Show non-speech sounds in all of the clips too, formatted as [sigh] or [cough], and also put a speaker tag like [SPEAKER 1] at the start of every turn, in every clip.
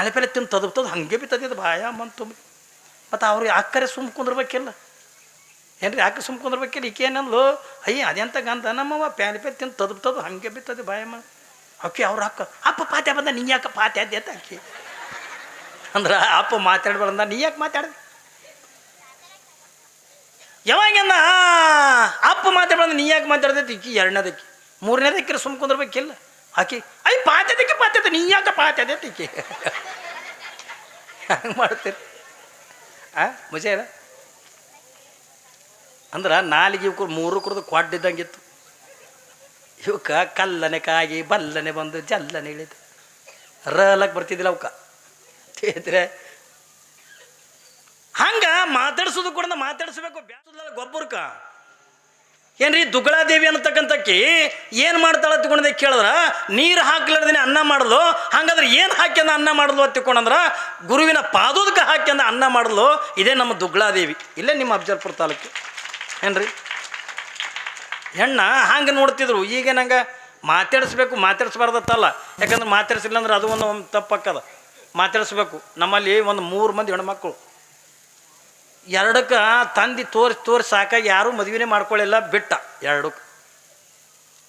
[SPEAKER 1] ಪ್ಯಾಳೆ ಪ್ಯಾಳೆ ತಿಂದು ತದಬ್ತದ ಹಂಗೆ ಬಿತ್ತದ ಬಾಯ ಮಂತು ಮತ್ತು ಅವ್ರು ಯಾಕರೆ ಸುಮ್ ಕುಂದ್ರಬೇಕಿಲ್ಲ? ಏನ್ರಿ ಯಾಕೆ ಸುಮ್ ಕುಂದ್ರಬೇಕಿಲ್ಲ? ಈಕೆ ಏನಂದ್ಲು? ಅಯ್ಯ, ಅದೆಂತ ಗಂಧ? ನಮ್ಮವ್ವ ಪ್ಯಾಲೆ ಪ್ಯಾಲೆ ತಿಂದು ತದಬ್ತದ ಹಂಗೆ ಬಿತ್ತದ ಬಾಯಮ್ಮ ಅಕ್ಕಿ, ಅವ್ರು ಅಕ್ಕ, ಅಪ್ಪ ಪಾತ್ಯ ಬಂದ ನೀ ಯಾಕೆ ಪಾತ್ಯ ಅದ್ದೆ ಅಂತ ಅಕ್ಕಿ. ಅಂದ್ರೆ ಅಪ್ಪ ಮಾತಾಡ್ಬಾರ್ದ ನೀ ಯಾಕೆ ಮಾತಾಡ್ದೆ? ಯಾವಾಗನ್ನ ಅಪ್ಪ ಮಾತಾಡ್ಬಾರ್ದು ನೀ ಯಾಕೆ ಮಾತಾಡ್ದೈತಿ ಈಕಿ ಎರಡನೇದಕ್ಕೆ. ಮೂರನೇದಕ್ಕೆ ಸುಮ್ ಕುಂದ್ರಬೇಕಿಲ್ಲ? ಆಕಿ ಐ ಪಾತ್ಯದಕ್ಕೆ ಪಾತ್ಯದ, ನೀ ಯಾಕೆ ಪಾತ್ಯದೈತಿ ಈಕಿ. ಹಂಗೆ ಮಾಡ್ತೀರಿ? ಆ, ಮಜಾ ಇಲ್ಲ? ಅಂದ್ರೆ ನಾಲಿಗೆ ಇವ್ಕು ಮೂರು ಕುಡ್ದು ಕೊಡ್ಡಿದ್ದಂಗಿತ್ತು ಇವಕ್ಕ ಕಲ್ಲನೆ ಕಾಗಿ ಬಲ್ಲನೆ ಬಂದು ಜಲ್ಲನೆ ಇಳಿದು ರಲಕ್ಕೆ ಬರ್ತಿದ್ದಿಲ್ಲ ಅವಕ್ಕ ತಿಳಿದ್ರೆ ಹಂಗ ಮಾತಾಡ್ಸೋದು ಕೂಡ ಮಾತಾಡಿಸ್ಬೇಕು ಬ್ಯಾಸದಲ್ಲ ಗೊಬ್ಬರಕ್ಕ ಏನ್ರಿ ದುಗ್ಗಳಾದೇವಿ ಅನ್ನತಕ್ಕಂಥಕ್ಕಿ ಏನು ಮಾಡ್ತಾಳೆ ತಿಳ್ಕೊಂಡೆ ಕೇಳಿದ್ರೆ, ನೀರು ಹಾಕ್ಲಾರ್ದೇನೆ ಅನ್ನ ಮಾಡಲು, ಹಾಗಾದ್ರೆ ಏನು ಹಾಕ್ಯಂದ ಅನ್ನ ಮಾಡಲು ಅಂತ ತಿಳ್ಕೊಂಡಂದ್ರೆ, ಗುರುವಿನ ಪಾದೋದಕ್ಕೆ ಹಾಕ್ಯಂದ ಅನ್ನ ಮಾಡಲು ಇದೇ ನಮ್ಮ ದುಗ್ಗಳಾದೇವಿ ಇಲ್ಲೇ ನಿಮ್ಮ ಅಫಜಲ್ಪುರ ತಾಲೂಕು. ಏನ್ರಿ? ಹೆಣ್ಣ ಹಂಗೆ ನೋಡ್ತಿದ್ರು, ಈಗ ನಂಗೆ ಮಾತಾಡಿಸ್ಬೇಕು, ಮಾತಾಡಿಸ್ಬಾರ್ದತ್ತಲ್ಲ. ಯಾಕಂದ್ರೆ ಮಾತಾಡಿಸಿಲ್ಲ ಅಂದ್ರೆ ಅದು ಒಂದು ತಪ್ಪಕ್ಕದ ಮಾತಾಡಿಸ್ಬೇಕು. ನಮ್ಮಲ್ಲಿ ಒಂದು ಮೂರು ಮಂದಿ ಹೆಣ್ಮಕ್ಳು. ಎರಡಕ್ಕೆ ತಂದು ತೋರಿಸಿ ತೋರಿಸಿ ಸಾಕ, ಯಾರೂ ಮದುವೆನೇ ಮಾಡ್ಕೊಳ್ಳಿಲ್ಲ ಬಿಟ್ಟ. ಎರಡಕ್ಕೆ.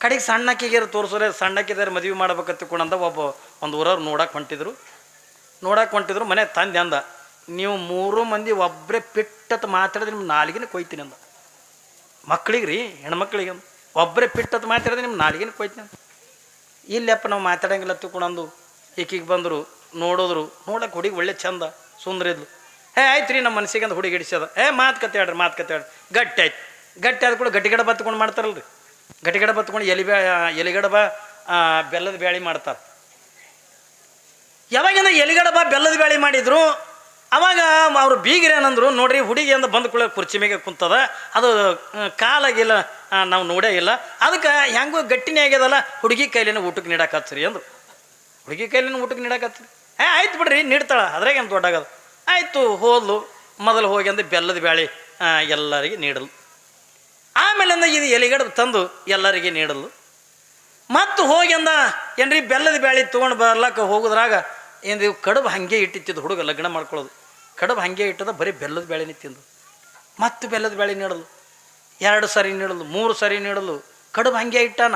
[SPEAKER 1] ಕಡೆಗೆ ಸಣ್ಣಕ್ಕಿಗೆ ತೋರಿಸೋರೆ ಸಣ್ಣಕ್ಕಿದ್ದಾರೆ ಮದುವೆ ಮಾಡ್ಬೇಕಂತ ಕೊಡಂದ ಒಬ್ಬ, ಒಂದು ಊರವ್ರು ನೋಡಕ್ಕೆ ಹೊಂಟಿದ್ರು. ನೋಡಕ್ಕೆ ಹೊಂಟಿದ್ರು, ಮನೆ ತಂದೆ ಅಂದ, ನೀವು ಮೂರು ಮಂದಿ ಒಬ್ಬರೇ ಪಿಟ್ಟತ್ ಮಾತಾಡಿದ್ರೆ ನಿಮ್ಮ ನಾಲಿಗೆನ ಕೊಯ್ತೀನಿ ಅಂದ. ಮಕ್ಳಿಗೆ ರೀ, ಹೆಣ್ಮಕ್ಳಿಗೆ ಅಂದ ಒಬ್ಬರೇ ಪಿಟ್ಟತ್ ಮಾತಾಡಿದ್ರೆ ನಿಮ್ಮ ನಾಲಿಗೆನ ಕೊಯ್ತೀನಿ ಅಂತ ಇಲ್ಲಪ್ಪ ನಾವು ಮಾತಾಡಂಗಿಲ್ಲ ತಿಳ್ಕೊಂಡಂದು ಈಕಿಗೆ ಬಂದರು, ನೋಡಿದ್ರು ನೋಡಕ್ಕೆ ಹುಡುಗಿ ಒಳ್ಳೆ ಚಂದ ಸುಂದರ ಇದ್ಲು ಏ ಆಯ್ತು ರೀ ನಮ್ಮ ಮನಸ್ಸಿಗೆ ಅಂತ ಹುಡುಗಿ ಹಿಡಿಸೋದು ಏ ಮಾತು ಕತೆ ಹೇಳ್ರಿ ಮಾತು ಕತೆ ಹೇಳ್ರಿ. ಗಟ್ಟಿ ಆಯ್ತು. ಗಟ್ಟಿ ಆದ ಕೂಡ ಗಟ್ಟಿಗಡ ಬತ್ಕೊಂಡು ಮಾಡ್ತಾರಲ್ರಿ. ಗಟ್ಟಿಗಡ ಬತ್ಕೊಂಡು ಎಲಿ ಬ್ಯಾ ಎಲಿಗಡಬ ಆ, ಬೆಲ್ಲದ ಬ್ಯಾಳಿ ಮಾಡ್ತಾರೆ. ಯಾವಾಗಿಂದ ಎಲಿಗಡಬ ಬೆಲ್ಲದ ಬ್ಯಾಳಿ ಮಾಡಿದ್ರು? ಅವಾಗ ಅವ್ರು ಬೀಗರು ಏನಂದ್ರು ನೋಡ್ರಿ ಹುಡುಗಿ ಅಂದ ಬಂದ ಕೂಡ ಕುರ್ಚಿ ಮೇಲೆ ಕುಂತದ. ಅದು ಕಾಲಾಗಿಲ್ಲ ನಾವು ನೋಡೇ ಇಲ್ಲ. ಅದಕ್ಕೆ ಹೆಂಗೂ ಗಟ್ಟಿನೇ ಆಗ್ಯದಲ್ಲ ಹುಡುಗಿ ಕೈಲಿನ ಊಟಕ್ಕೆ ನೀಡಕ್ಕೆ ಹಚ್ಚ್ರಿ ಅಂದ್ರು. ಹುಡುಗಿ ಕೈಲಿನ ಊಟಕ್ಕೆ ನೀಡಕ್ಕೆ ಹಚ್ಚ್ರಿ. ಏ ಆಯ್ತು ಬಿಡ್ರಿ ನೀಡ್ತಾಳ. ಅದ್ರಾಗ ಏನು ದೊಡ್ಡಾಗದು? ಆಯಿತು, ಹೋದ್ಲು. ಮೊದಲು ಹೋಗಿ ಅಂದು ಬೆಲ್ಲದ ಬ್ಯಾಳಿ ಎಲ್ಲರಿಗೆ ನೀಡಲು. ಆಮೇಲಿಂದ ಇದು ಎಲಿಗಡ ತಂದು ಎಲ್ಲರಿಗೆ ನೀಡಲು. ಮತ್ತು ಹೋಗಿ ಅಂದ, ಏನ್ರಿ, ಬೆಲ್ಲದ ಬ್ಯಾಳಿ ತೊಗೊಂಡು ಬರ್ಲಕ್ಕ ಹೋಗೋದ್ರಾಗ ಏನು ಇವು ಕಡುಬು ಹಾಗೆ ಇಟ್ಟಿತ್ತಿದ್ದು ಹುಡುಗ ಲಗ್ನ ಮಾಡ್ಕೊಳ್ಳೋದು ಕಡುಬು ಹಾಗೆ ಇಟ್ಟದ ಬರೀ ಬೆಲ್ಲದ ಬ್ಯಾಳಿನೇ ತಿಂದು. ಮತ್ತು ಬೆಲ್ಲದ ಬ್ಯಾಳಿ ನೀಡಲು. ಎರಡು ಸರಿ ನೀಡಲು, ಮೂರು ಸರಿ ನೀಡಲು. ಕಡುಬು ಹಂಗೆ ಇಟ್ಟಾನ.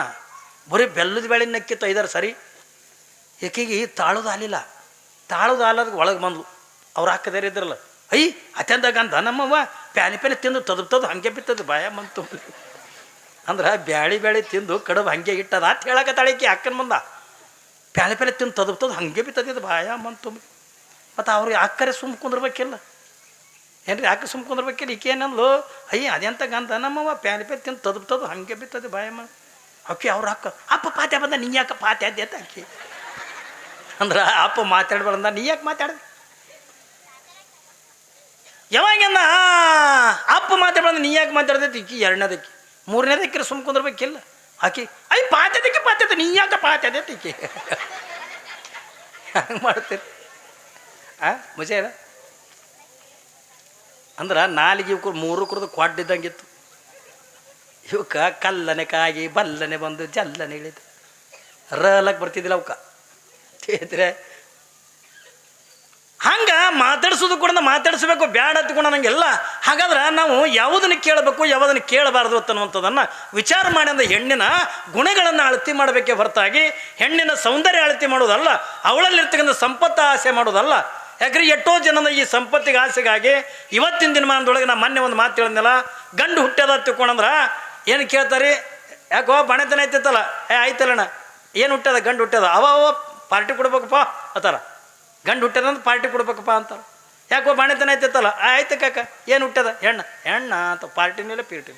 [SPEAKER 1] ಬರೀ ಬೆಲ್ಲದ ಬ್ಯಾಳಿ ನಕ್ಕಿತ್ತು ಐದಾರು ಸರಿ. ಏಕೆಗೆ ತಾಳೋದು ಆಲಿಲ್ಲ. ತಾಳೋದು ಆಲೋದಕ್ಕೆ ಒಳಗೆ ಬಂದ್ಲು. ಅವ್ರು ಹಾಕದೇ ಇದ್ರಲ್ಲ. ಅಯ್ಯ ಅತ್ಯಂತ ಗಂಧ ನಮ್ಮವ್ವ ಪ್ಯಾಲಿ ಪ್ಯಾಲಿ ತಿಂದು ತದಬ್ತದ ಹಂಗೆ ಬಿತ್ತದ, ಬಾಯ ಬಂತು ಅಂದ್ರೆ ಬ್ಯಾಳಿ ಬ್ಯಾಳಿ ತಿಂದು ಕಡಬು ಹಂಗೆ ಇಟ್ಟದ ಅಂತ ಹೇಳಕತ್ತಾಳಿಕೆ ಅಕ್ಕನ ಮುಂದ. ಪ್ಯಾಲೆ ಪ್ಯಾಲೆ ತಿಂದು ತದಬ್ತದ ಹಂಗೆ ಬಿತ್ತದ ಬಾಯ ಬಂತು ಮತ್ತು ಅವ್ರು ಯಾಕರೆ ಸುಮ್ ಕುಂದ್ರಬೇಕಿಲ್ಲ. ಏನ್ರಿ, ಯಾಕೆ ಸುಮ್ ಕುಂದ್ರಬೇಕಿಲ್ಲ? ಈಕೆ ಏನಂದ್ಲು ಅಯ್ಯ ಅದೆಂತ ಗಂಧ ನಮ್ಮವ್ವ ಪ್ಯಾಲೆ ಪ್ಯಾಲಿ ತಿಂದು ತದಬ್ತದ ಹಂಗೆ ಬಿತ್ತದ ಬಾಯಮ್ಮ ಅಕ್ಕಿ ಅವ್ರು ಅಕ್ಕ ಅಪ್ಪ, ಪಾತ್ಯ ಬಂದ ನೀ ಯಾಕೆ ಪಾತೆ ಅದ್ದೆ ಅಂತ ಅಕ್ಕಿ ಅಂದ್ರೆ, ಅಪ್ಪ ಮಾತಾಡ್ಬಾರ್ದ ನೀ ಯಾಕೆ ಮಾತಾಡ್ದೆ? ಯಾವಾಗನ್ನ ಅಪ್ಪ ಮಾತಾಡ್ಬಾರ್ದು ನೀ ಯಾಕೆ ಮಾತಾಡ್ದೈತಿ ಈಕಿ ಎರಡನೇದಕ್ಕೆ. ಮೂರನೇದಕ್ಕೆ ಸುಮ್ ಕುಂದ್ರಬೇಕಿಲ್ಲ. ಆಕಿ ಐ ಪಾತ್ಯದಕ್ಕೆ ಪಾತ್ಯದ, ನೀ ಯಾಕೆ ಪಾತ್ಯದೈತಿ ಈಕಿ? ಹಂಗೆ ಮಾಡ್ತೀರಿ. ಆ, ಮಜಾ ಅಂದ್ರೆ ನಾಲಿಗೆ ಇವ್ಕು ಮೂರು ಕುಡ್ದು ಕೊಡ್ಡಿದ್ದಂಗಿತ್ತು ಇವಕ್ಕ ಕಲ್ಲನೆ ಕಾಗಿ ಬಲ್ಲನೆ ಬಂದು ಜಲ್ಲನೆ ಇಳಿದು ರಲಕ್ಕೆ ಬರ್ತಿದ್ದಿಲ್ಲ ಅವಕ್ಕ ಹಂಗ ಮಾತಾಡ್ಸೋದು ಕೂಡ ಮಾತಾಡಿಸ್ಬೇಕು, ಬ್ಯಾಡ ಕೂಡ ನಂಗೆಲ್ಲ. ಹಾಗಾದ್ರೆ ನಾವು ಯಾವುದನ್ನು ಕೇಳಬೇಕು, ಯಾವುದನ್ನು ಕೇಳಬಾರ್ದು ಅನ್ನುವಂಥದ್ದನ್ನು ವಿಚಾರ ಮಾಡಿ ಅಂದ ಹೆಣ್ಣಿನ ಗುಣಗಳನ್ನು ಅಳತಿ ಮಾಡಬೇಕೆ ಹೊರತಾಗಿ, ಹೆಣ್ಣಿನ ಸೌಂದರ್ಯ ಅಳತಿ ಮಾಡೋದಲ್ಲ, ಅವಳಲ್ಲಿರ್ತಕ್ಕಂಥ ಸಂಪತ್ತು ಆಸೆ ಮಾಡೋದಲ್ಲ. ಯಾಕ್ರೆ ಎಷ್ಟೋ ಜನದ ಈ ಸಂಪತ್ತಿಗೆ ಆಸೆಗಾಗಿ ಇವತ್ತಿನ ದಿನಮಾನದೊಳಗೆ ನಾನು ಮೊನ್ನೆ ಒಂದು ಮಾತು ಹೇಳಿದ್ನಲ್ಲ, ಗಂಡು ಹುಟ್ಟ್ಯದ ತಿಳ್ಕೊಂಡಂದ್ರೆ ಏನು ಕೇಳ್ತಾರೆ? ಯಾಕೋ ಬಣತನ ಐತಿತ್ತಲ್ಲ ಏ, ಆಯ್ತಲ್ಲಣ್ಣ, ಏನು ಹುಟ್ಟ್ಯದ ಗಂಡು ಹುಟ್ಟ್ಯದ ಅವ ಪಾರ್ಟಿ ಕೊಡ್ಬೇಕಪ್ಪ ಅತ್ತಾರ ಗಂಡು ಹುಟ್ಟದಂತ ಪಾರ್ಟಿ ಕೊಡ್ಬೇಕಪ್ಪ ಅಂತಾರೆ. ಯಾಕೋ ಬಾಣೆತನ ಐತೈತಲ್ಲ ಆಯ್ತು ಕಾಕ, ಏನು ಹುಟ್ಟದ? ಹೆಣ್ಣ ಹೆಣ್ಣ ಅಂತ ಪಾರ್ಟಿ ಮೇಲೆ ಪೀರ್ಟಿ.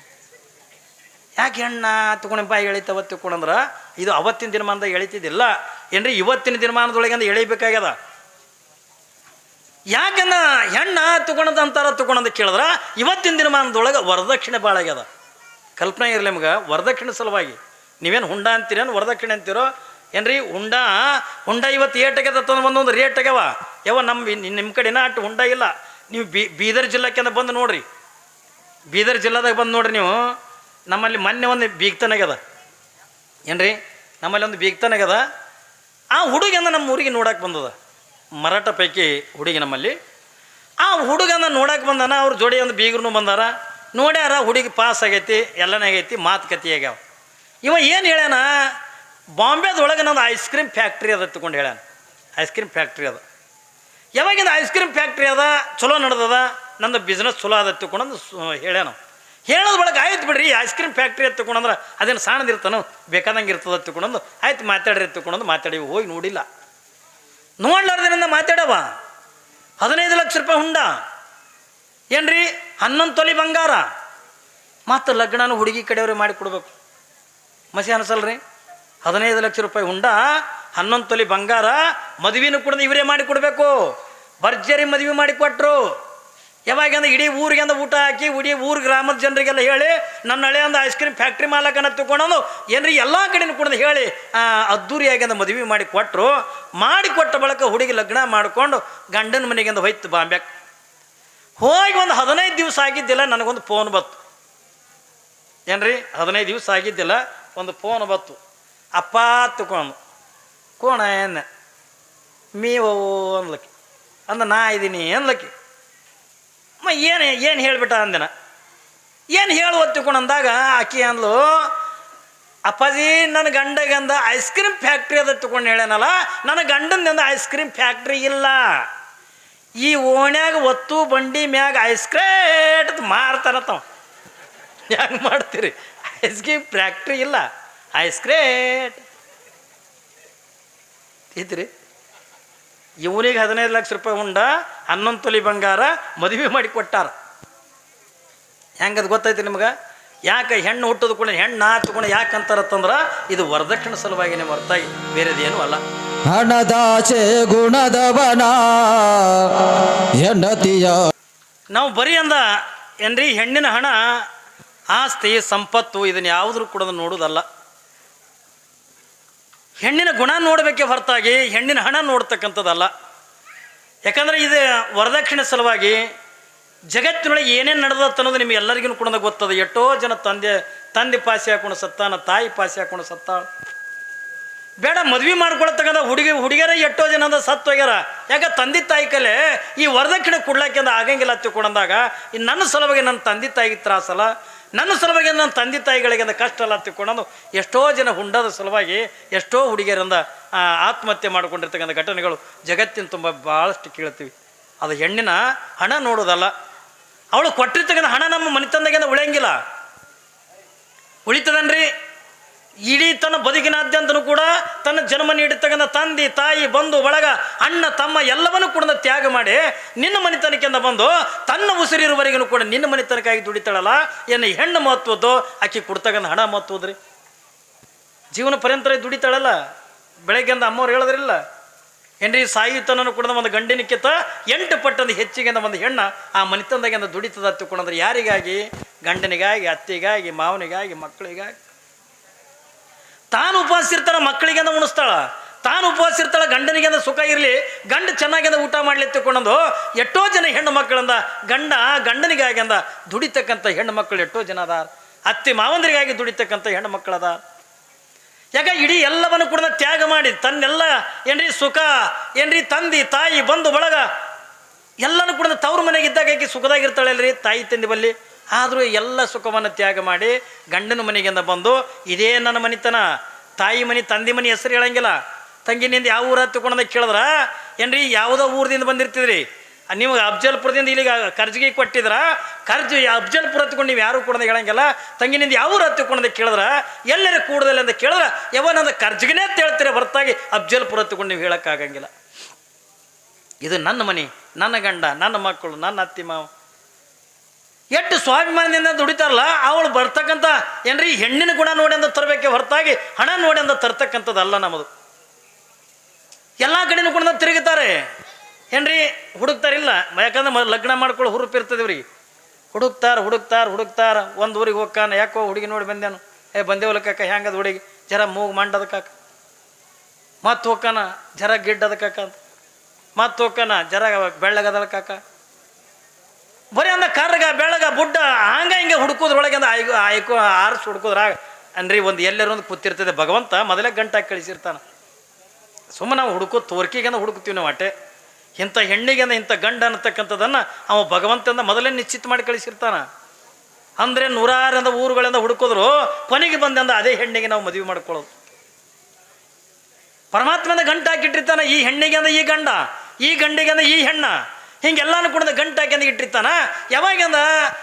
[SPEAKER 1] ಯಾಕೆ ಹೆಣ್ಣ ತಗೊಂಡು ಬಾಯಿ ಅವತ್ತು ತಿಳ್ಕೊಂಡಂದ್ರೆ ಇದು ಅವತ್ತಿನ ದಿನಮಾನದಾಗ ಎಳಿತಿದ್ದಿಲ್ಲ. ಏನ್ರಿ, ಇವತ್ತಿನ ದಿನಮಾನದೊಳಗೆ ಅಂದ್ರೆ ಎಳಿಬೇಕಾಗ್ಯದ? ಯಾಕನ್ನ ಹೆಣ್ಣ ತಗೊಂಡದ ಅಂತಾರ ತಗೊಂಡಂತ ಕೇಳಿದ್ರ, ಇವತ್ತಿನ ದಿನಮಾನದೊಳಗೆ ವರದಕ್ಷಿಣೆ ಭಾಳ ಆಗ್ಯದ ಕಲ್ಪನೆ ಇರಲಿ ನಿಮ್ಗೆ, ವರದಕ್ಷಿಣೆ ಸಲುವಾಗಿ. ನೀವೇನು ಹುಂಡ ಅಂತೀರೇನು ವರದಕ್ಷಿಣೆ ಅಂತೀರೋ ಏನ್ರಿ, ಉಂಡ ಉಂಡ ಇವತ್ತು ಏಟಾಗ್ಯದ ತಂದು ಒಂದೊಂದು ರೇಟ್ ಆಗ್ಯಾವ ಯಾವ ನಮ್ಮ ನಿಮ್ಮ ಕಡೆನ ಅಟ್ಟು ಉಂಡ ಇಲ್ಲ. ನೀವು ಬೀದರ್ ಜಿಲ್ಲೆಕ್ಕೆ ಬಂದು ನೋಡ್ರಿ. ಬೀದರ್ ಜಿಲ್ಲಾದಾಗ ಬಂದು ನೋಡ್ರಿ ನೀವು. ನಮ್ಮಲ್ಲಿ ಮೊನ್ನೆ ಒಂದು ಬೀಗ್ತನಾಗ್ಯದ. ಏನ್ರಿ, ನಮ್ಮಲ್ಲಿ ಒಂದು ಬೀಗ್ತನಾಗ್ಯದ. ಆ ಹುಡುಗನ ನಮ್ಮ ಊರಿಗೆ ನೋಡಕ್ಕೆ ಬಂದದ. ಮರಾಠ ಪೈಕಿ ಹುಡುಗಿ ನಮ್ಮಲ್ಲಿ. ಆ ಹುಡುಗನ ನೋಡಕ್ಕೆ ಬಂದಾನ, ಅವ್ರ ಜೋಡಿ ಒಂದು ಬೀಗರು ಬಂದಾರ. ನೋಡ್ಯಾರ, ಹುಡುಗಿ ಪಾಸ್ ಆಗೈತಿ ಎಲ್ಲನೇ ಆಗೈತಿ, ಮಾತುಕತೆ ಆಗ್ಯಾವ. ಇವ ಏನು ಹೇಳ್ಯಾನ ಬಾಂಬೆದೊಳಗೆ ನಂದು ಐಸ್ ಕ್ರೀಮ್ ಫ್ಯಾಕ್ಟ್ರಿ ಅದ ತಗೊಂಡು ಹೇಳ್ಯಾನ. ಐಸ್ ಕ್ರೀಮ್ ಫ್ಯಾಕ್ಟ್ರಿ ಅದ. ಯಾವಾಗಿಂದ ಐಸ್ ಕ್ರೀಮ್ ಫ್ಯಾಕ್ಟ್ರಿ ಅದ? ಚಲೋ ನಡೆದದ? ನಂದು ಬಿಸ್ನೆಸ್ ಚಲೋ ಅದ ತಗೊಂಡು ಹೇಳ್ಯಾನ ಹೇಳೋದ್ ಬಳಕ ಆಯ್ತು ಬಿಡ್ರಿ ಐಸ್ ಕ್ರೀಮ್ ಫ್ಯಾಕ್ಟ್ರಿ ಅಂತ ತಗೊಂಡಂದ್ರೆ ಅದೇನು ಸಣ್ಣದಿರ್ತಾನೋ ಬೇಕಾದಂಗೆ ಇರ್ತದ ತಗೊಂಡು ಆಯ್ತು ಮಾತಾಡ್ರಿ ತಗೊಂಡು ಮಾತಾಡಿ, ಹೋಗಿ ನೋಡಿಲ್ಲ. ನೋಡ್ಲಾರ್ದಿನಿಂದ ಮಾತಾಡವ? ಹದಿನೈದು ಲಕ್ಷ ರೂಪಾಯಿ ಹುಂಡ. ಏನ್ರಿ? ಹನ್ನೊಂದು ತೊಲಿ ಬಂಗಾರ. ಮತ್ತು ಲಗ್ನನೂ ಹುಡುಗಿ ಕಡೆಯವ್ರಿಗೆ ಮಾಡಿ ಕೊಡ್ಬೇಕು. ಮಸಿ ಅನ್ಸಲ್ರಿ? ಹದಿನೈದು ಲಕ್ಷ ರೂಪಾಯಿ ಹುಂಡ, ಹನ್ನೊಂದು ತೊಲಿ ಬಂಗಾರ, ಮದುವೆನೂ ಕೂಡ ಇವರೇ ಮಾಡಿ ಕೊಡಬೇಕು. ಭರ್ಜರಿ ಮದುವೆ ಮಾಡಿ ಕೊಟ್ಟರು ಯಾವಾಗಂದ್ರೆ ಇಡೀ ಊರಿಗೆ ಅಂದ ಊಟ ಹಾಕಿ, ಇಡೀ ಊರು ಗ್ರಾಮದ ಜನರಿಗೆಲ್ಲ ಹೇಳಿ, ನನ್ನ ಹಳೆ ಒಂದು ಐಸ್ ಕ್ರೀಮ್ ಫ್ಯಾಕ್ಟ್ರಿ ಮಾಲಕನ ತಗೊಂಡು ಏನ್ರಿ ಎಲ್ಲ ಕಡೆನೂ ಕೂಡ ಹೇಳಿ ಅದ್ದೂರಿಯಾಗಿಂದ ಅದ್ದೂರಿಯಾಗಿ ಅಂದ ಮದುವೆ ಮಾಡಿ ಕೊಟ್ಟರು ಮಾಡಿ ಕೊಟ್ಟ ಬಳಿಕ ಹುಡುಗಿ ಲಗ್ನ ಮಾಡಿಕೊಂಡು ಗಂಡನ ಮನೆಗಿಂದ ಹೋಯ್ತು ಬಾಂಬ್ಯಾಕ್. ಹೋಗಿ ಒಂದು ಹದಿನೈದು ದಿವಸ ಆಗಿದ್ದಿಲ್ಲ, ನನಗೊಂದು ಫೋನ್ ಬತ್ತು ಏನ್ರಿ, ಹದಿನೈದು ದಿವಸ ಆಗಿದ್ದಿಲ್ಲ, ಒಂದು ಫೋನ್ ಬತ್ತು ಅಪ್ಪ ತಗೊಂಡು ಕೋಣ ಏನ ಮೀವೋ ಅನ್ಲಕ್ಕಿ. ಅಂದ, ನಾ ಇದ್ದೀನಿ ಅನ್ಲಕ್ಕಿ. ಮ, ಏನು ಏನು ಹೇಳ್ಬಿಟ್ಟ ಅಂದಿನ? ಏನು ಹೇಳುವ ಅಂದಾಗ ಆಕಿ ಅಂದ್ಲು, ಅಪ್ಪಾಜಿ ನನ್ನ ಗಂಡಗಂದ ಐಸ್ ಕ್ರೀಮ್ ಫ್ಯಾಕ್ಟ್ರಿ ಅದ ತಗೊಂಡು ಹೇಳ್ಯಾನಲ್ಲ ನನ್ನ ಗಂಡನಿಂದ ಐಸ್ ಕ್ರೀಮ್ ಫ್ಯಾಕ್ಟ್ರಿ ಇಲ್ಲ. ಈ ಓಣ್ಯಾಗ ಒತ್ತು ಬಂಡಿ ಮ್ಯಾಗ ಐಸ್ ಕ್ರೇಟ್ ಮಾರ್ತಾನತ್ತವ [laughs] ಹೆಂಗೆ ಮಾಡ್ತೀರಿ? ಐಸ್ ಕ್ರೀಮ್ ಫ್ಯಾಕ್ಟ್ರಿ ಇಲ್ಲ. ಐಸ್ ಕ್ರೇಟ್ ಇದ್ರಿ? ಇವನಿಗೆ ಹದಿನೈದು ಲಕ್ಷ ರೂಪಾಯಿ ಉಂಡ ಹನ್ನೊಂದು ತೊಲಿ ಬಂಗಾರ ಮದುವೆ ಮಾಡಿ ಕೊಟ್ಟಾರ. ಹೆಂಗದು ಗೊತ್ತೈತಿ ನಿಮ್ಗೆ? ಯಾಕೆ ಹೆಣ್ಣು ಹುಟ್ಟದ ಕೂಡ ಹೆಣ್ಣು ಹಾತುಕೊಂಡು ಯಾಕೆ ಅಂತಾರತ್ತಂದ್ರೆ ಇದು ವರದಕ್ಷಿಣೆ ಸಲುವಾಗಿನೇ ಹೊರತಾಗಿ ಬೇರೆದೇನು ಅಲ್ಲ.
[SPEAKER 2] ಹಣದಾಚೆ ಗುಣದವನ ಹೆಂಡತಿಯ
[SPEAKER 1] ನಾವು ಬರೀ ಅಂದ ಏನ್ರಿ ಹೆಣ್ಣಿನ ಹಣ ಆಸ್ತಿ ಸಂಪತ್ತು ಇದನ್ನು ಯಾವುದ್ರು ಕೂಡ ನೋಡೋದಲ್ಲ. ಹೆಣ್ಣಿನ ಗುಣ ನೋಡಬೇಕೆ ಹೊರತಾಗಿ ಹೆಣ್ಣಿನ ಹಣ ನೋಡ್ತಕ್ಕಂಥದ್ದಲ್ಲ. ಯಾಕಂದ್ರೆ ಇದು ವರದಕ್ಷಿಣೆ ಸಲುವಾಗಿ ಜಗತ್ತಿನೊಳಗೆ ಏನೇನು ನಡೆದತ್ತ ಅನ್ನೋದು ನಿಮಗೆ ಎಲ್ಲರಿಗೂ ಕೂಡ ಗೊತ್ತದ. ಎಷ್ಟೋ ಜನ ತಂದೆ ತಂದೆ ಪಾಸಿ ಹಾಕೊಂಡು ಸತ್ತಾನ, ತಾಯಿ ಪಾಸಿ ಹಾಕೊಂಡು ಸತ್ತ ಬೇಡ, ಮದ್ವೆ ಮಾಡ್ಕೊಳ್ತಕ್ಕಂಥ ಹುಡುಗಿ, ಹುಡುಗಿಯರ ಎಷ್ಟೋ ಜನ ಅಂದ್ರೆ ಸತ್ತು ಹೋಗ್ಯಾರ. ಯಾಕೆ ತಂದೆ ತಾಯಿ ಕಲೆ ಈ ವರದಕ್ಷಿಣೆ ಕೊಡ್ಲಾಕೆ ಅಂದ ಆಗಂಗಿಲ್ಲ ತಿಳ್ಕೊಂಡಂದಾಗ, ಈ ನನ್ನ ಸಲುವಾಗಿ ನನ್ನ ತಂದೆ ತಾಯಿಗೆ ತ್ರಾಸಲ್ಲ ನನ್ನ ಸಲುವಾಗಿ ನನ್ನ ತಂದೆ ತಾಯಿಗಳಿಗೆ ಅಂದ ಕಷ್ಟ ಅಲ್ಲ ತಿಳ್ಕೊಂಡು ಎಷ್ಟೋ ಜನ ಹುಂಡದ ಸಲುವಾಗಿ ಎಷ್ಟೋ ಹುಡುಗಿಯರಿಂದ ಆತ್ಮಹತ್ಯೆ ಮಾಡಿಕೊಂಡಿರ್ತಕ್ಕಂಥ ಘಟನೆಗಳು ಜಗತ್ತಿನ ತುಂಬ ಭಾಳಷ್ಟು ಕೇಳ್ತೀವಿ. ಅದು ಹೆಣ್ಣಿನ ಹಣ ನೋಡೋದಲ್ಲ ಅವಳು ಕೊಟ್ಟಿರ್ತಕ್ಕಂಥ ಹಣ ನಮ್ಮ ಮನೆ ತಂದಾಗಿಂದ ಉಳಿಯಂಗಿಲ್ಲ. ಉಳಿತದನ್ರಿ? ಇಡೀ ತನ್ನ ಬದುಕಿನಾದ್ಯಂತನೂ ಕೂಡ ತನ್ನ ಜನ್ಮ ನೀಡಿರ್ತಕ್ಕಂಥ ತಂದೆ, ತಾಯಿ, ಬಂಧು, ಬಳಗ, ಅಣ್ಣ, ತಮ್ಮ ಎಲ್ಲವನ್ನೂ ಕೂಡ ತ್ಯಾಗ ಮಾಡಿ ನಿನ್ನ ಮನೆತನಕ್ಕಿಂದ ಬಂದು ತನ್ನ ಉಸಿರಿರುವವರೆಗೂ ಕೂಡ ನಿನ್ನ ಮನೆತನಕ್ಕಾಗಿ ದುಡಿತಾಳಲ್ಲ? ಏನು ಹೆಣ್ಣು ಮಹತ್ವದ್ದು, ಆಕೆ ಕೊಡ್ತಕ್ಕಂಥ ಹಣ ಮಹತ್ವದ್ರಿ ಜೀವನ ಪರ್ಯಂತರ ದುಡಿತಾಳಲ್ಲ? ಬೆಳಗ್ಗೆಂದ ಅಮ್ಮವ್ರು ಹೇಳೋದ್ರಿಲ್ಲ? ಏನ್ರಿ ಸಾಯುತನನ್ನು ಕೂಡ ಒಂದು ಗಂಡಿನಕ್ಕಿಂತ ಎಂಟು ಪಟ್ಟಂದು ಹೆಚ್ಚಿಗೆ ಒಂದು ಹೆಣ್ಣ ಆ ಮನೆತಂದಾಗಿಂದ ದುಡಿತದ ತಿಳ್ಕೊಂಡ್ರೆ ಯಾರಿಗಾಗಿ? ಗಂಡನಿಗಾಗಿ, ಅತ್ತಿಗಾಗಿ, ಮಾವನಿಗಾಗಿ, ಮಕ್ಕಳಿಗಾಗಿ? ತಾನು ಉಪವಾಸ ಇರ್ತಾಳ ಮಕ್ಕಳಿಗೆ ಅಂದ ಉಣಿಸ್ತಾಳ. ತಾನು ಉಪವಾಸ ಇರ್ತಾಳ, ಗಂಡನಿಗೆ ಅಂದ ಸುಖ ಇರಲಿ, ಗಂಡ ಚೆನ್ನಾಗಿಂದ ಊಟ ಮಾಡಲಿ ತಿಳ್ಕೊಂಡಂದು ಎಷ್ಟೋ ಜನ ಹೆಣ್ಣು ಮಕ್ಕಳಂದ, ಗಂಡ ಗಂಡನಿಗಾಗಿ ಅಂದ, ದುಡಿತಕ್ಕಂಥ ಹೆಣ್ಣು ಮಕ್ಕಳು ಎಷ್ಟೋ ಜನ ಅದಾರ. ಅತ್ತಿ ಮಾವಂದ್ರಿಗಾಗಿ ದುಡಿತಕ್ಕಂಥ ಹೆಣ್ಣು ಮಕ್ಕಳದ ಯಾಕೆ ಇಡೀ ಎಲ್ಲವನ್ನು ಕೂಡ ತ್ಯಾಗ ಮಾಡಿ, ತನ್ನೆಲ್ಲ ಏನ್ರಿ ಸುಖ, ಏನ್ರಿ ತಂದಿ, ತಾಯಿ ಬಂದು ಬಳಗ, ಎಲ್ಲನೂ ಕೂಡ ತವ್ರ ಮನೆಗೆ ಇದ್ದಾಗ ಆಕೆ ಸುಖದಾಗಿರ್ತಾಳೆ ಅಲ್ರಿ ತಾಯಿ ತಂದೆ ಬಲ್ಲಿ. ಆದರೂ ಎಲ್ಲ ಸುಖವನ್ನು ತ್ಯಾಗ ಮಾಡಿ ಗಂಡನ ಮನೆಗಿಂದ ಬಂದು, ಇದೇ ನನ್ನ ಮನಿತನ. ತಾಯಿ ಮನೆ, ತಂದೆ ಮನೆ ಹೆಸರು ಹೇಳಂಗಿಲ್ಲ. ತಂಗಿನಿಂದ ಯಾವ ಊರ ತಿಳ್ಕೊಂಡ ಕೇಳಿದ್ರ? ಏನ್ರಿ, ಯಾವುದೋ ಊರದಿಂದ ಬಂದಿರ್ತಿದ್ರಿ. ನಿಮ್ಗೆ ಅಫ್ಜಲ್ಪುರದಿಂದ ಇಲ್ಲಿಗೆ ಕರ್ಜಿಗೆ ಕೊಟ್ಟಿದ್ರ. ಕರ್ಜಿ ಅಫ್ಜಲ್ಪುರ ಹತ್ಕೊಂಡು ನೀವು ಯಾರು ಕೂಡ ಹೇಳಂಗಿಲ್ಲ. ತಂಗಿನಿಂದ ಯಾವ ಊರ ಹತ್ತಿಕೊಂಡ ಕೇಳಿದ್ರ? ಎಲ್ಲರೂ ಕೂಡದಲ್ಲಿ ಅಂತ ಕೇಳಿದ್ರ. ಯಾವ ನನ್ನ ಕರ್ಜಿಗೆನೇ ಅಂತ ಹೇಳ್ತೀರ ಹೊರತಾಗಿ ಅಫ್ಜಲ್ಪುರ ಹತ್ಕೊಂಡು ನೀವು ಹೇಳೋಕ್ಕಾಗಂಗಿಲ್ಲ. ಇದು ನನ್ನ ಮನೆ, ನನ್ನ ಗಂಡ, ನನ್ನ ಮಕ್ಕಳು, ನನ್ನ ಅತ್ತಿ, ಮಾವ. ಎಷ್ಟು ಸ್ವಾಭಿಮಾನದಿಂದ ದುಡಿತಾರಲ್ಲ, ಅವಳು ಬರ್ತಕ್ಕಂಥ ಏನ್ರಿ ಹೆಣ್ಣಿನ ಗುಣ ನೋಡಿ ಅಂತ ತರಬೇಕೆ ಹೊರತಾಗಿ ಹಣ ನೋಡಿ ಅಂತ ತರ್ತಕ್ಕಂಥದ್ದಲ್ಲ ನಮ್ಮದು. ಎಲ್ಲ ಕಡೆನೂ ಕೂಡ ತಿರುಗುತ್ತಾರೆ ಏನ್ರಿ ಹುಡುಕ್ತಾರಿಲ್ಲ, ಯಾಕಂದ್ರೆ ಲಗ್ನ ಮಾಡ್ಕೊಳ್ಳೋ ಹುರುಪು ರೀ ಹುಡುಕ್ತಾರ ಹುಡುಕ್ತಾರ ಹುಡುಕ್ತಾರ, ಒಂದು ಊರಿಗೆ ಹೋಗ್ಕಾನ ಯಾಕೋ ಹುಡುಗಿ ನೋಡಿ ಬಂದೇನು? ಏ, ಬಂದೇವಲ್ಲ ಕಾಕ ಹೆಂಗದ ಹುಡುಗಿ? ಜರ ಮೂಗು ಮಂಡದ ಕಾಕ. ಮತ್ತೆ ಹೋಗ್ಕಾನ ಜರ ಗಿಡ್ಡದ ಕಾಕ ಅಂತ. ಮತ್ತೆ ಹೋಗ್ಕಾನ ಜರ ಬೆಳ್ಳಗದಲ್ಲ ಕಾಕ. ಕರ್ಗ, ಬೆಳಗ, ಬುಡ್ಡ, ಹಂಗ ಹಿಂಗೆ ಹುಡುಕೋದ್ರೊಳಗೆ ಅಂದ ಆಯ್ಕು ಆಯ್ಕು ಆರಿಸಿ ಹುಡುಕೋದ್ರಾಗ. ಅನ್ರಿ ಒಂದು ಎಲ್ಲರೂ ಒಂದು ಕೂತಿರ್ತದೆ. ಭಗವಂತ ಮೊದಲೇ ಗಂಟಾಗಿ ಕಳಿಸಿರ್ತಾನ. ಸುಮ್ಮನೆ ನಾವು ಹುಡುಕೋ ತೋರ್ಕಿಗೆ ಹುಡುಕ್ತೀವಿ ನಾವು ಅಟ್ಟೆ. ಇಂಥ ಹೆಣ್ಣಿಗೆ ಅಂದ ಇಂಥ ಗಂಡ ಅನ್ನತಕ್ಕಂಥದ್ದನ್ನು ಅವ ಭಗವಂತಂದ ಮೊದಲೇ ನಿಶ್ಚಿತ ಮಾಡಿ ಕಳಿಸಿರ್ತಾನ. ಅಂದರೆ ನೂರಾರಿಂದ ಊರುಗಳಿಂದ ಹುಡುಕಿದ್ರು ಕೊನೆಗೆ ಬಂದಂದ ಅದೇ ಹೆಣ್ಣಿಗೆ ನಾವು ಮದುವೆ ಮಾಡ್ಕೊಳ್ಳೋದು. ಪರಮಾತ್ಮನ ಗಂಟ ಹಾಕಿಟ್ಟಿರ್ತಾನ ಈ ಹೆಣ್ಣಿಗೆ ಅಂದ ಈ ಗಂಡ, ಈ ಗಂಡಿಗೆ ಅಂದ ಈ ಹೆಣ್ಣ. ಹಿಂಗೆಲ್ಲಾನು ಕೂಡ ಗಂಟು ಹಾಕಿ ಇಟ್ಟಿರ್ತಾನ. ಯಾವಾಗಂದ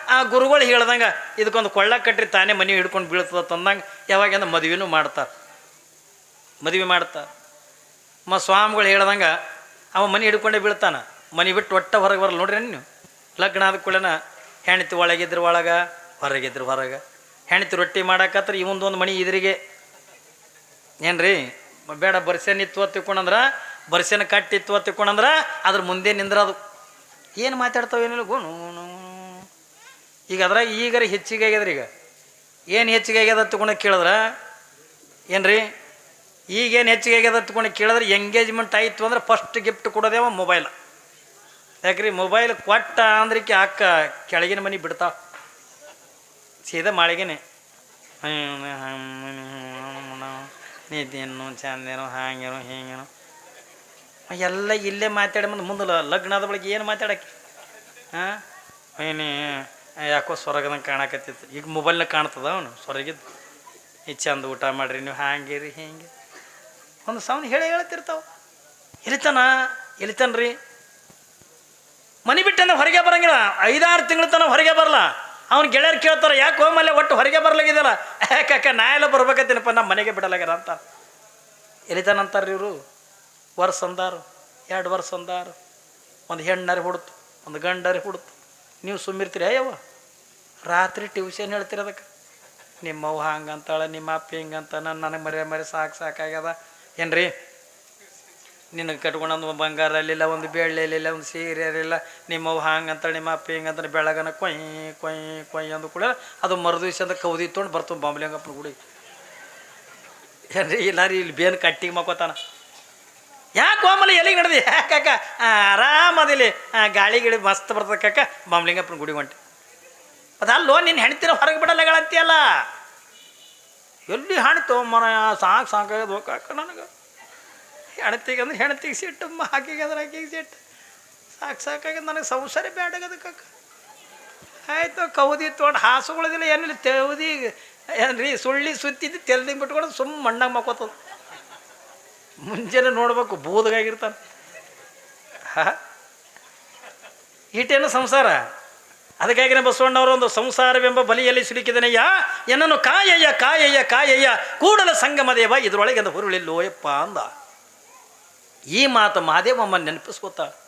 [SPEAKER 1] ಆ ಗುರುಗಳು ಹೇಳ್ದಂಗೆ, ಇದಕ್ಕೊಂದು ಕೊಳ್ಳ ಕಟ್ಟಿರಿ ತಾನೇ ಮನೆ ಹಿಡ್ಕೊಂಡು ಬೀಳ್ತದ ತಂದಂಗೆ ಯಾವಾಗಂದ ಮದುವೆನೂ ಮಾಡ್ತಾರೆ. ಮದುವೆ ಮಾಡ್ತಾರೆ. ಮ ಸ್ವಾಮಿಗಳು ಹೇಳ್ದಂಗೆ, ಅವ ಮನೆ ಹಿಡ್ಕೊಂಡೇ ಬೀಳ್ತಾನ. ಮನೆ ಬಿಟ್ಟು ಒಟ್ಟ ಹೊರಗೆ ಬರಲ್ಲ ನೋಡ್ರಿ ನೀವು ಲಗ್ನ ಆದ ಕೂಡ ಹೆಣ್ತಿ ಒಳಗಿದ್ರ ಒಳಗೆ ಹೊರಗಿದ್ರ ಹೊರಗೆ. ಹೆಣ್ತಿ ರೊಟ್ಟಿ ಮಾಡಾಕತ್ರ, ಇವೊಂದೊಂದು ಮನೆ ಇದ್ರಿಗೆ. ಏನ್ರಿ? ಬೇಡ ಬರ್ಸೇನಿತ್ತು ತಿಕ್ಕೊಂಡಂದ್ರ ಬರ್ಸೆನ ಕಟ್ಟಿತ್ತು ತಿಕ್ಕೊಂಡಂದ್ರ ಅದ್ರ ಮುಂದೆ ನಿಂದ್ರದು. ಏನು ಮಾತಾಡ್ತಾವ ಏನಿಲ್ಲ ಗುಣು ಈಗ ಅದ್ರಾಗ ಈಗರ ಹೆಚ್ಚಿಗೆ ಆಗ್ಯದ್ರಿ ಈಗ ಏನು ಹೆಚ್ಚಿಗೆ ಆಗ್ಯದ ತಗೊಂಡು ಕೇಳಿದ್ರ ಏನ್ರಿ ಈಗೇನು ಹೆಚ್ಚಿಗೆ ಆಗ್ಯದ ತಗೊಂಡು ಕೇಳಿದ್ರೆ ಎಂಗೇಜ್ಮೆಂಟ್ ಆಯಿತು ಅಂದ್ರೆ ಫಸ್ಟ್ ಗಿಫ್ಟ್ ಕೊಡೋದೇವ ಮೊಬೈಲ್ ಯಾಕ್ರಿ ಮೊಬೈಲ್ ಕೊಟ್ಟ ಅಂದ್ರಿಕೆ ಅಕ್ಕ ಕೆಳಗಿನ ಮನೆ ಬಿಡ್ತಾವ ಸೀದಾ ಮಾಳಿಗೆನೆ ನಿದ್ದೇನು ಚಂದೇನೋ ಹಾಂಗೇನೋ ಹೀಗೇನೋ ಎಲ್ಲ ಇಲ್ಲೇ ಮಾತಾಡಿ ಮುಂದೆ ಮುಂದೆ ಲಗ್ನದ ಬಳಿಗೆ ಏನು ಮಾತಾಡಕ್ಕೆ? ಹಾಂ ಏನೇ, ಯಾಕೋ ಸ್ವರ್ಗದಂಗೆ ಕಾಣಕತ್ತಿತ್ತು. ಈಗ ಮೊಬೈಲ್ನಾಗ ಕಾಣ್ತದ ಅವನು ಸ್ವರ್ಗಿದ್ದು ಈ ಚಂದ ಊಟ ಮಾಡಿರಿ, ನೀವು ಹಾಂಗಿರಿ ಹಿಂಗೆ. ಒಂದು ಸೌಂಡ್ ಹೇಳಿ ಹೇಳ್ತಿರ್ತಾವ. ಇಳಿತಾನ ಇಳಿತಾನ ರೀ ಮನೆ ಬಿಟ್ಟಂದ್ರೆ ಹೊರಗೆ ಬರಂಗಿಲ್ಲ. ಐದಾರು ತಿಂಗಳ ತನಕ ಹೊರಗೆ ಬರಲ್ಲ ಅವ್ನು ಗೆಳೆಯರು ಕೇಳ್ತಾರೆ, ಯಾಕೆ ಹೋಮಲ್ಲೇ ಒಟ್ಟು ಹೊರಗೆ ಬರ್ಲಾಗಿದೆಯಲ್ಲ ಯಾಕೆ ನಾ ಎಲ್ಲ ಬರ್ಬೇಕತ್ತೀನಪ್ಪ ನಮ್ಮ ಮನೆಗೆ ಬಿಡಲಾಗ್ಯಾರ ಅಂತ. ಎಲಿತಾನಂತಾರ್ರಿ ಇವರು. ವರ್ಷ ಅಂದಾರು, ಎರಡು ವರ್ಷ ಅಂದಾರು. ಒಂದು ಹೆಣ್ಣರಿ ಹುಡ್ತು ಒಂದು ಗಂಡರಿ ಹುಡ್ತು ನೀವು ಸುಮ್ಮಿರ್ತೀರಿ ಅಯ್ಯವ ರಾತ್ರಿ ಟ್ಯೂಷನ್ ಹೇಳ್ತೀರಿ ಅದಕ್ಕೆ. ನಿಮ್ಮವ್ವ ಹಂಗಂತಾಳೆ, ನಿಮ್ಮ ಅಪ್ಪ ಹಿಂಗಂತಾನ ನನಗೆ ಮರೆ ಮರೆ ಸಾಕು ಸಾಕಾಗ್ಯದ ಏನ್ರಿ? ನಿನಗೆ ಕಟ್ಕೊಂಡೊಂದು ಬಂಗಾರ ಇರಲಿಲ್ಲ ಒಂದು ಬೆಳ್ಳಿ ಇರಲಿಲ್ಲ ಒಂದು ಸೀರೆ ಅಲ್ಲಿಲ್ಲ. ನಿಮ್ಮವ್ವ ಹಂಗಂತ ನಿಮ್ಮ ಅಪ್ಪ ಹಿಂಗಂತ ಬೆಳಗನ ಕೊಯ್ ಕೊಯ್ ಕೊಯ್ ಅಂದು ಕೂಡ ಅದು ಮರುದಿವ್ಸದ ಕೌದಿ ತೊಗೊಂಡು ಬರ್ತು ಬಾಂಬ್ಲಿಂಗಪ್ಪನ ಗುಡಿ. ಏನ್ರಿ? ಇಲ್ಲ ರೀ ಇಲ್ಲಿ ಬೇನ್ ಕಟ್ಟಿಗೆ ಮಕ್ಕೋತಾನ. ಯಾಕೆ ಆಮೇಲೆ ಎಲ್ಲಿಗೆ ನಡೆದಿ ಕಾಕ. ಆರಾಮದಿಲ್ಲಿ. ಗಾಳಿ ಗಿಳಿ ಮಸ್ತ್ ಬರ್ತದೆ, ಕಾಕ. ಬಾಂಬ್ಲಿಂಗಪ್ಪನ ಗುಡಿ ಹೊಂಟೆ. ಅದಲ್ಲೋ ನಿನ್ನ ಹೆಣ್ತಿನ ಹೊರಗೆ ಬಿಡಲ್ಲಗಳಂತೀಯಲ್ಲ? ಎಲ್ಲಿ ಹಣ್ತು ಮರ ಸಾಕು ಸಾಕಾಗದು ಕಾಕ, ನನಗೆ. ಹೆಣ್ತಿಗೆ ಅಂದ್ರೆ ಹೆಣತಿಗೆ ಸಿಟ್ಟು ಹಾಕಿಗೆ ಅಂದ್ರೆ ಹಾಕಿಗೆ ಸಿಟ್ಟು ಸಾಕು ಸಾಕಾಗ್ಯದ ನನಗೆ ಸಂಸಾರ ಬೇಡಾಗದ ಕಾಕ. ಆಯ್ತು, ಕೌದಿ ತೊಗೊಂಡು ಹಾಸುಗಳದಿಲ್ಲ, ಏನಿಲ್ಲ, ತೆವದಿ, ಏನ್ರಿ ಸುಳ್ಳಿ ಸುತ್ತಿದ್ದು ತೆಲ್ದಿಂಗ್ ಬಿಟ್ಕೊಂಡು ಸುಮ್ಮ ಮಣ್ಣಾಗ ಮಕ್ಕೋತದ. ಮುಂಜಾನೆ ನೋಡ್ಬೇಕು, ಬೂದಗಾಗಿರ್ತಾನೆ. ಹಾ? ಈಟೇನು ಸಂಸಾರ? ಅದಕ್ಕಾಗಿನೇ ಬಸವಣ್ಣವರು ಒಂದು ಸಂಸಾರವೆಂಬ ಬಲಿಯಲ್ಲಿ ಸಿಲುಕಿದನೆಯ್ಯ ಎನ್ನನ್ನು ಕಾಯಯ್ಯ ಕಾಯಯ್ಯ ಕಾಯಯ್ಯ, ಕೂಡಲ ಸಂಗಮದೇವ ಇದರೊಳಗೆ ಒಂದು ಹುರುಳಿಲ್ಲೋಯಪ್ಪ ಅಂದ. ಈ ಮಾತು ಮಹಾದೇವಮ್ಮ ನೆನಪಿಸ್ಕೋತಾಳೆ